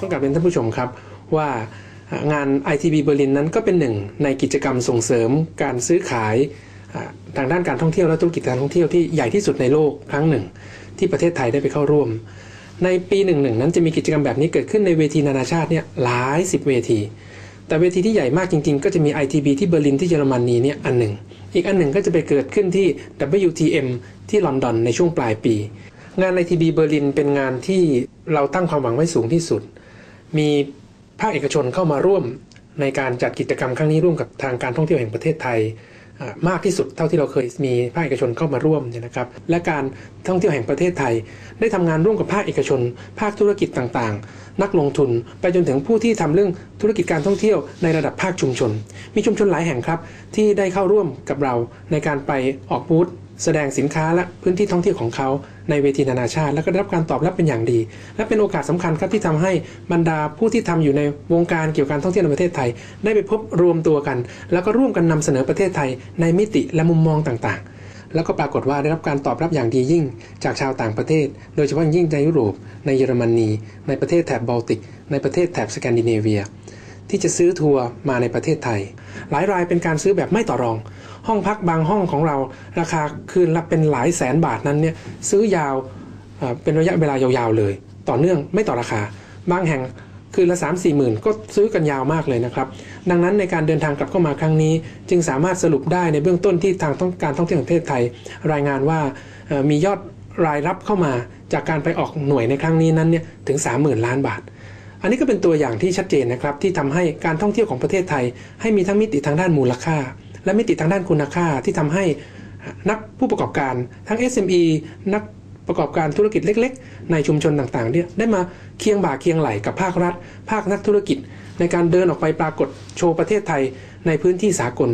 ต้องกลับเรียนท่านผู้ชมครับว่างาน ITB เบอร์ลินนั้นก็เป็นหนึ่งในกิจกรรมส่งเสริมการซื้อขายทางด้านการท่องเที่ยวและธุรกิจการท่องเที่ยวที่ใหญ่ที่สุดในโลกครั้งหนึ่ง ที่ประเทศไทยได้ไปเข้าร่วม ในปีหนึ่งหนึ่งนั้นจะมีกิจกรรมแบบนี้เกิดขึ้นในเวทีนานาชาติเนี่ยหลายสิบเวที แต่เวทีที่ใหญ่มากจริงๆ ก็จะมี ITB ที่เบอร์ลินที่เยอรมนีเนี่ยอันหนึ่ง อีกอันหนึ่งก็จะไปเกิดขึ้นที่ WTM ที่ลอนดอนในช่วงปลายปี งาน ITB เบอร์ลินเป็นงานที่เราตั้งความหวังไว้สูงที่สุด มีภาคเอกชนเข้ามาร่วมในการจัดกิจกรรมครั้งนี้ร่วมกับทางการท่องเที่ยวแห่งประเทศไทยมากที่สุดเท่าที่เราเคยมีภาคเอกชนเข้ามาร่วมเนี่ยนะครับ และการท่องเที่ยวแห่งประเทศไทย ได้ทำงานร่วมกับภาคเอกชน ภาคธุรกิจต่างๆ นักลงทุนไปจนถึงผู้ที่ทำเรื่องธุรกิจการท่องเที่ยวในระดับภาคชุมชน มีชุมชนหลายแห่งครับ ที่ได้เข้าร่วมกับเราในการไปออกบูธ แสดงสินค้าและพื้นที่ท่องเที่ยวของเขาในเวทีนานาชาติ และก็ได้รับการตอบรับเป็นอย่างดี และเป็นโอกาสสำคัญครับที่ทำให้บรรดาผู้ที่ทำอยู่ในวงการเกี่ยวกับการท่องเที่ยวในประเทศไทย ได้ไปพบรวมตัวกัน แล้วก็ร่วมกันนำเสนอประเทศไทยในมิติและมุมมองต่างๆ แล้วก็ปรากฏว่าได้รับการตอบรับอย่างดียิ่ง จากชาวต่างประเทศ โดยเฉพาะยิ่งในยุโรป ในเยอรมนี ในประเทศแถบบอลติก ในประเทศแถบสแกนดิเนเวียที่จะซื้อทัวร์มาในประเทศไทย หลายรายเป็นการซื้อแบบไม่ต่อรอง ห้องพักบางห้องของเราราคาคืนละเป็นหลายแสนบาทนั้นเนี่ยซื้อยาวเป็นระยะเวลายาวๆเลย ต่อเนื่องไม่ต่อราคา บางแห่งคืนละ 3 4หมื่นก็ซื้อกันยาวมากเลยนะครับ ดังนั้นในการเดินทางกลับเข้ามาครั้งนี้ จึงสามารถสรุปได้ในเบื้องต้นที่ทางต้องการท่องเที่ยวของประเทศไทย รายงานว่ามียอดรายรับเข้ามาจากการไปออกหน่วยในครั้งนี้นั้นเนี่ยถึง 30,000 ล้านบาท อันนี้ก็เป็นตัวอย่างที่ชัดเจนนะครับที่ทำให้การท่องเที่ยวของประเทศไทย ให้มีทั้งมิติทางด้านมูลค่า และมิติทางด้านคุณค่าที่ทำให้นักผู้ประกอบการทั้ง SME นักประกอบการธุรกิจเล็ก ๆ ในชุมชนต่างๆเนี่ยได้มาเคียงบ่าเคียงไหลกับภาครัฐ ภาคนักธุรกิจ ในการเดินออกไปปรากฏโชว์ประเทศไทยในพื้นที่สากล